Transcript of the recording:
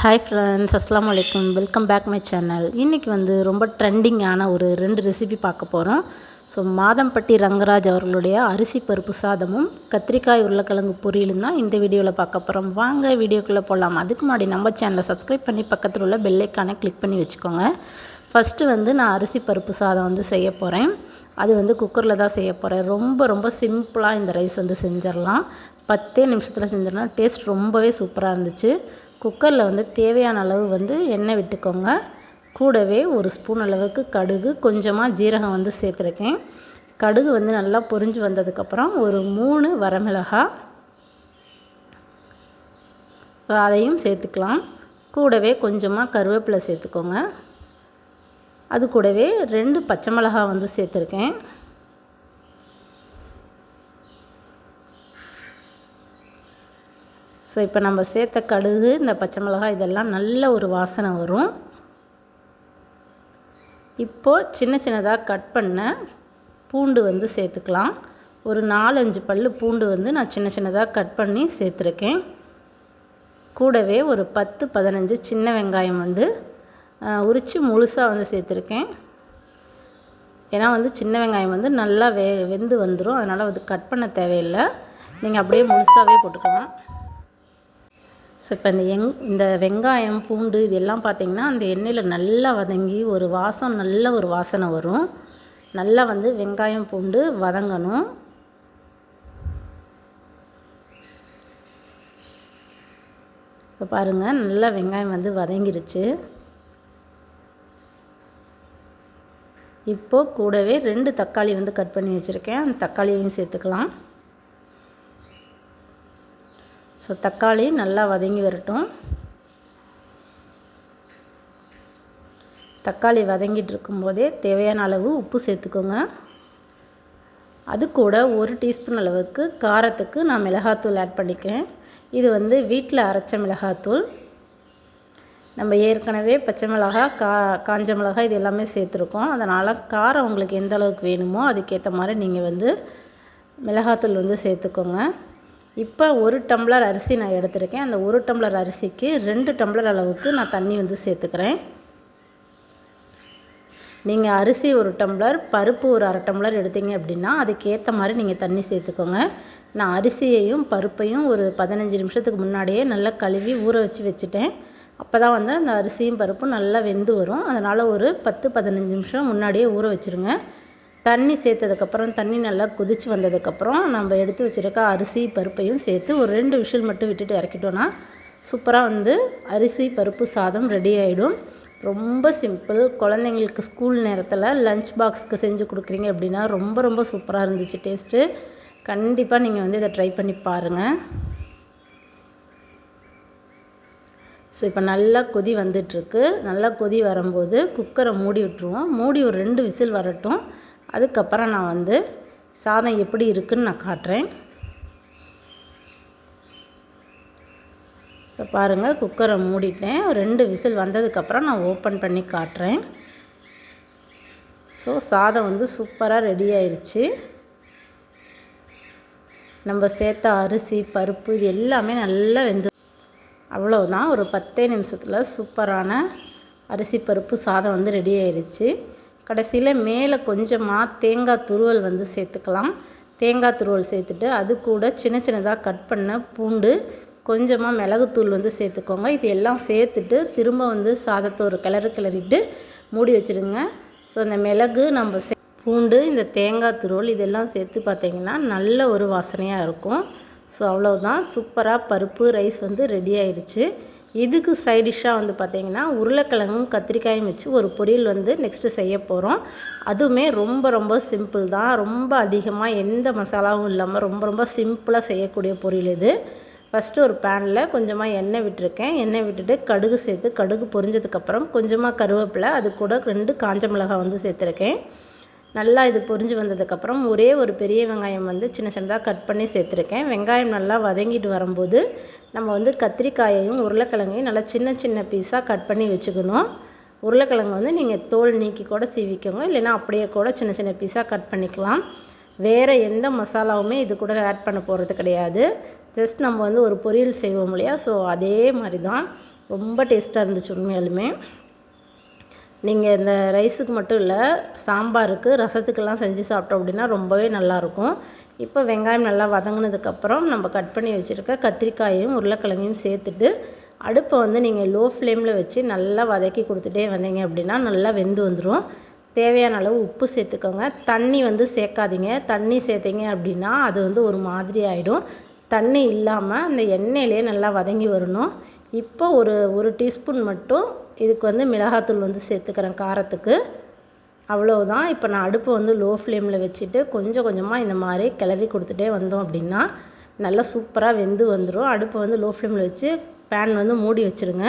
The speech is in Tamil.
ஹாய் ஃப்ரெண்ட்ஸ் அஸ்லாம் வலைக்கம் வெல்கம் பேக் மை சேனல் இன்றைக்கி வந்து ரொம்ப ட்ரெண்டிங்கான ஒரு ரெண்டு ரெசிபி பார்க்க போகிறோம் ஸோ மாதம்பட்டி ரங்கராஜ் அவர்களுடைய அரிசி பருப்பு சாதமும் கத்திரிக்காய் உருளைக்கிழங்கு பொரியலும் தான் இந்த வீடியோவில் பார்க்க போகிறோம் வாங்க வீடியோக்குள்ளே போகலாம் அதுக்கு முன்னாடி நம்ம சேனலை சப்ஸ்கிரைப் பண்ணி பக்கத்தில் உள்ள பெல்லைக்கானை கிளிக் பண்ணி வச்சுக்கோங்க. ஃபஸ்ட்டு வந்து நான் அரிசி பருப்பு சாதம் வந்து செய்ய போகிறேன் அது வந்து குக்கரில் தான் செய்ய போகிறேன் ரொம்ப ரொம்ப சிம்பிளாக இந்த ரைஸ் வந்து செஞ்சிடலாம். பத்தே நிமிஷத்தில் செஞ்சிடலாம். டேஸ்ட் ரொம்பவே சூப்பராக இருந்துச்சு. குக்கரில் வந்து தேவையான அளவு வந்து எண்ணெய் விட்டுக்கோங்க. கூடவே ஒரு ஸ்பூன் அளவுக்கு கடுகு கொஞ்சமாக ஜீரகம் வந்து சேர்த்துருக்கேன். கடுகு வந்து நல்லா பொரிஞ்சு வந்ததுக்கப்புறம் ஒரு மூணு வரமிளகா. அதையும் சேர்த்துக்கலாம். கூடவே கொஞ்சமாக கருவேப்பிலை சேர்த்துக்கோங்க. அது கூடவே ரெண்டு பச்சை மிளகா வந்து சேர்த்துருக்கேன். ஸோ இப்போ நம்ம சேர்த்த கடுகு இந்த பச்சை மிளகாய் இதெல்லாம் நல்ல ஒரு வாசனை வரும். இப்போது சின்ன சின்னதாக கட் பண்ண பூண்டு வந்து சேர்த்துக்கலாம். ஒரு நாலஞ்சு பல் பூண்டு வந்து நான் சின்ன சின்னதாக கட் பண்ணி சேர்த்துருக்கேன். கூடவே ஒரு பத்து பதினஞ்சு சின்ன வெங்காயம் வந்து உரித்து முழுசாக வந்து சேர்த்துருக்கேன். ஏன்னா வந்து சின்ன வெங்காயம் வந்து நல்லா வே வெந்து வந்துடும் அதனால் வந்து கட் பண்ண தேவையில்லை. நீங்கள் அப்படியே முழுசாகவே போட்டுக்கலாம். ஸோ இப்போ இந்த எங் இந்த வெங்காயம் பூண்டு இது எல்லாம் பார்த்திங்கன்னா அந்த எண்ணெயில் நல்லா வதங்கி ஒரு வாசம் நல்ல ஒரு வாசனை வரும். நல்லா வந்து வெங்காயம் பூண்டு வதங்கணும். இப்போ பாருங்கள் நல்லா வெங்காயம் வந்து வதங்கிருச்சு. இப்போது கூடவே ரெண்டு தக்காளி வந்து கட் பண்ணி வச்சுருக்கேன். அந்த தக்காளியையும் சேர்த்துக்கலாம். ஸோ தக்காளி நல்லா வதங்கி வரட்டும். தக்காளி வதங்கிட்டு இருக்கும்போதே தேவையான அளவு உப்பு சேர்த்துக்கோங்க. அது கூட ஒரு டீஸ்பூன் அளவுக்கு காரத்துக்கு நான் மிளகாத்தூள் ஆட் பண்ணிக்கிறேன். இது வந்து வீட்டில் அரைச்ச மிளகாத்தூள். நம்ம ஏற்கனவே பச்சை மிளகா கா காஞ்ச மிளகா இது எல்லாமே சேர்த்துருக்கோம். அதனால் காரம் உங்களுக்கு எந்த அளவுக்கு வேணுமோ அதுக்கேற்ற மாதிரி நீங்கள் வந்து மிளகாத்தூள் வந்து சேர்த்துக்கோங்க. இப்போ ஒரு டம்ளர் அரிசி நான் எடுத்திருக்கேன். அந்த ஒரு டம்ளர் அரிசிக்கு ரெண்டு டம்ளர் அளவுக்கு நான் தண்ணி வந்து சேர்த்துக்கிறேன். நீங்கள் அரிசி ஒரு டம்ளர் பருப்பு ஒரு அரை டம்ளர் எடுத்தீங்க அப்படின்னா அதுக்கேற்ற மாதிரி நீங்கள் தண்ணி சேர்த்துக்கோங்க. நான் அரிசியையும் பருப்பையும் ஒரு பதினஞ்சு நிமிஷத்துக்கு முன்னாடியே நல்லா கழுவி ஊற வச்சு வச்சுட்டேன். அப்போ தான் வந்து அந்த அரிசியும் பருப்பும் நல்லா வெந்து வரும். அதனால் ஒரு பத்து பதினஞ்சு நிமிஷம் முன்னாடியே ஊற வச்சுருங்க. தண்ணி சேர்த்ததுக்கப்புறம் தண்ணி நல்லா கொதித்து வந்ததுக்கப்புறம் நம்ம எடுத்து வச்சுருக்க அரிசி பருப்பையும் சேர்த்து ஒரு ரெண்டு விஷில் மட்டும் விட்டுட்டு இறக்கிட்டோன்னா சூப்பராக வந்து அரிசி பருப்பு சாதம் ரெடி ஆகிடும் ரொம்ப சிம்பிள் குழந்தைங்களுக்கு ஸ்கூல் நேரத்தில் லஞ்ச் பாக்ஸ்க்கு செஞ்சு கொடுக்குறீங்க அப்படின்னா ரொம்ப ரொம்ப சூப்பராக இருந்துச்சு டேஸ்ட்டு கண்டிப்பாக நீங்கள் வந்து இதை ட்ரை பண்ணி பாருங்கள் ஸோ இப்போ நல்லா கொதி வந்துட்டுருக்கு. நல்லா கொதி வரும்போது குக்கரை மூடி விட்டுருவோம். மூடி ஒரு ரெண்டு விசில் வரட்டும். அதுக்கப்புறம் நான் வந்து சாதம் எப்படி இருக்குதுன்னு நான் காட்டுறேன். இப்போ பாருங்கள் குக்கரை மூடிட்டேன். ரெண்டு விசில் வந்ததுக்கப்புறம் நான் ஓப்பன் பண்ணி காட்டுறேன். ஸோ சாதம் வந்து சூப்பராக ரெடி ஆயிடுச்சு நம்ம சேர்த்த அரிசி பருப்பு இது எல்லாமே நல்லா வெந்து அவ்வளோதான் ஒரு பத்தே நிமிஷத்தில் சூப்பரான அரிசி பருப்பு சாதம் வந்து ரெடி ஆயிடுச்சு கடைசியில் மேலே கொஞ்சமாக தேங்காய் துருவல் வந்து சேர்த்துக்கலாம். தேங்காய் துருவல் சேர்த்துட்டு அது கூட சின்ன சின்னதாக கட் பண்ண பூண்டு கொஞ்சமாக மிளகுத்தூள் வந்து சேர்த்துக்கோங்க. இது எல்லாம் சேர்த்துட்டு திரும்ப வந்து சாதத்தை ஒரு கிளறு கிளறிட்டு மூடி வச்சுடுங்க ஸோ அந்த மிளகு நம்ம சே பூண்டு இந்த தேங்காய் துருவல் இதெல்லாம் சேர்த்து பார்த்திங்கன்னா நல்ல ஒரு வாசனையாக இருக்கும். ஸோ அவ்வளோதான் சூப்பராக பருப்பு ரைஸ் வந்து ரெடி ஆயிடுச்சு இதுக்கு சைடிஷ்ஷாக வந்து பார்த்திங்கன்னா உருளைக்கிழங்கும் கத்திரிக்காயும் வச்சு ஒரு பொரியல் வந்து நெக்ஸ்ட்டு செய்ய போகிறோம் அதுவுமே ரொம்ப ரொம்ப சிம்பிள் தான். ரொம்ப அதிகமாக எந்த மசாலாவும் இல்லாமல் ரொம்ப ரொம்ப சிம்பிளாக செய்யக்கூடிய பொரியல் இது. ஃபஸ்ட்டு ஒரு பேனில் கொஞ்சமாக எண்ணெய் விட்டுருக்கேன். எண்ணெய் விட்டுட்டு கடுகு சேர்த்து கடுகு பொரிஞ்சதுக்கப்புறம் கொஞ்சமாக கருவேப்பிலை அது கூட ரெண்டு காஞ்ச மிளகாய் வந்து சேர்த்துருக்கேன். நல்லா இது பொரிஞ்சு வந்ததுக்கப்புறம் ஒரே ஒரு பெரிய வெங்காயம் வந்து சின்ன சின்னதாக கட் பண்ணி சேர்த்துருக்கேன். வெங்காயம் நல்லா வதங்கிட்டு வரும்போது நம்ம வந்து கத்திரிக்காயையும் உருளைக்கிழங்கையும் நல்லா சின்ன சின்ன பீஸாக கட் பண்ணி வச்சுக்கணும். உருளைக்கிழங்கு வந்து நீங்கள் தோல் நீக்கி கூட சீவிக்கோங்க. இல்லைன்னா அப்படியே கூட சின்ன சின்ன பீஸாக கட் பண்ணிக்கலாம். வேறு எந்த மசாலாவுமே இது கூட ஆட் பண்ண போகிறது கிடையாது. ஜஸ்ட் நம்ம வந்து ஒரு பொரியல் செய்வோம் இல்லையா? ஸோ அதே மாதிரி தான் ரொம்ப டேஸ்ட்டாக இருந்துச்சு உண்மையாலுமே. நீங்கள் இந்த ரைஸுக்கு மட்டும் இல்லை சாம்பாருக்கு ரசத்துக்கெல்லாம் செஞ்சு சாப்பிட்டோம் அப்படின்னா ரொம்பவே நல்லாயிருக்கும். இப்போ வெங்காயம் நல்லா வதங்கினதுக்கப்புறம் நம்ம கட் பண்ணி வச்சுருக்க கத்திரிக்காயையும் உருளைக்கிழங்கையும் சேர்த்துட்டு அடுப்பை வந்து நீங்கள் லோ ஃப்ளேமில் வச்சு நல்லா வதக்கி கொடுத்துட்டே வந்தீங்க அப்படின்னா நல்லா வெந்து வந்துடும் தேவையான அளவு உப்பு சேர்த்துக்கோங்க. தண்ணி வந்து சேர்க்காதீங்க. தண்ணி சேர்த்திங்க அப்படின்னா அது வந்து ஒரு மாதிரி ஆகிடும் தண்ணி இல்லாமல் அந்த எண்ணெயிலே நல்லா வதங்கி வரணும். இப்போ ஒரு ஒரு டீஸ்பூன் மட்டும் இதுக்கு வந்து மிளகாத்தூள் வந்து சேர்த்துக்கிறேன் காரத்துக்கு. அவ்வளோதான் இப்போ நான் அடுப்பை வந்து லோ ஃப்ளேமில் வச்சுட்டு கொஞ்சம் கொஞ்சமாக இந்த மாதிரி கிளறி கொடுத்துட்டே வந்தோம் அப்படின்னா நல்லா சூப்பராக வெந்து வந்துடும் அடுப்பை வந்து லோ ஃப்ளேமில் வச்சு பேன் வந்து மூடி வச்சுருங்க.